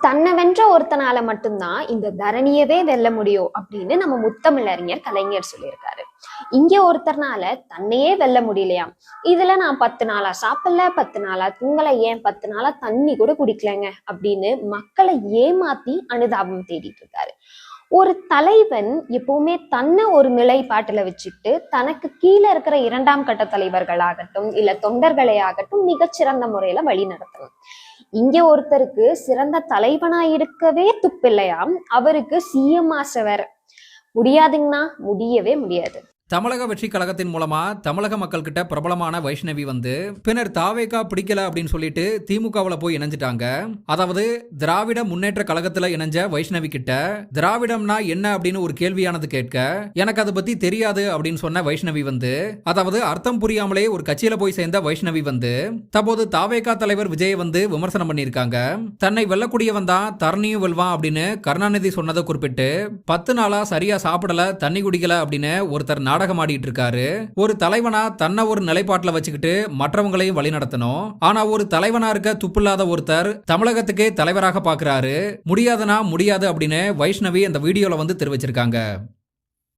தன்னை வென்ற ஒருத்தனால மட்டும்தான் இந்த தரணியவே வெல்ல முடியும் அப்படின்னு நம்ம முத்தமிழறிஞர் கலைஞர் சொல்லியிருக்காரு. இங்க ஒருத்தர்னால தன்னையே வெல்ல முடியலையாம் இதுல நான் பத்து நாளா சாப்பிடல பத்து நாளா தூங்கல ஏன் பத்து நாளா தண்ணி கூட குடிக்கலங்க? அப்படின்னு மக்களை ஏமாத்தி அனுதாபம் தேடிட்டு இருக்காரு. ஒரு தலைவன் எப்பவுமே தன்னை ஒரு நிலைப்பாட்டுல வச்சுட்டு தனக்கு கீழே இருக்கிற இரண்டாம் கட்ட தலைவர்களாகட்டும் இல்ல தொண்டர்களை ஆகட்டும் மிகச்சிறந்த முறையில வழி நடத்தணும் இங்க ஒருத்தருக்கு சிறந்த தலைவனா இருக்கவே துப்பில்லையாம். அவருக்கு சிஎம் ஆசவர் வேற. முடியாதுங்கண்ணா முடியவே முடியாது. தமிழக வெற்றி கழகத்தின் மூலமா தமிழக மக்கள்கிட்ட பிரபலமான வைஷ்ணவி வந்து பின்னர் தாவேக்கா பிடிக்கல அப்படின்னு சொல்லிட்டு திமுகவுல போய் இணைஞ்சிட்டாங்க. அதாவது திராவிட முன்னேற்ற கழகத்துல இணைஞ்ச வைஷ்ணவி கிட்ட திராவிடம்னா என்ன? அப்படின்னு ஒரு கேள்வியானது கேட்க எனக்கு அதை பத்தி தெரியாது அப்படின்னு சொன்ன வைஷ்ணவி வந்து அதாவது அர்த்தம் புரியாமலே ஒரு கட்சியில போய் சேர்ந்த வைஷ்ணவி வந்து தற்போது தாவேக்கா தலைவர் விஜய் வந்து விமர்சனம் பண்ணியிருக்காங்க. தன்னை வெல்லக்கூடியவன் தான் தரணியும் வெல்வான் அப்படின்னு கருணாநிதி சொன்னதை குறிப்பிட்டு பத்து நாளா சரியா சாப்பிடல தண்ணி குடிக்கல அப்படின்னு ஒருத்தர் நாடகம் ஆடிட்டு இருக்காரு ஒரு தலைவனா தன்னை ஒரு நிலைப்பாட்டுல வச்சுக்கிட்டு மற்றவங்களையும் வழி நடத்தணும். ஆனா ஒரு தலைவனா இருக்க துப்பில்லாத ஒருத்தர் தமிழகத்துக்கே தலைவராக பாக்குறாரு முடியாதனா முடியாது அப்படின்னு வைஷ்ணவி அந்த வீடியோல வந்து தெரிவிச்சிருக்காங்க.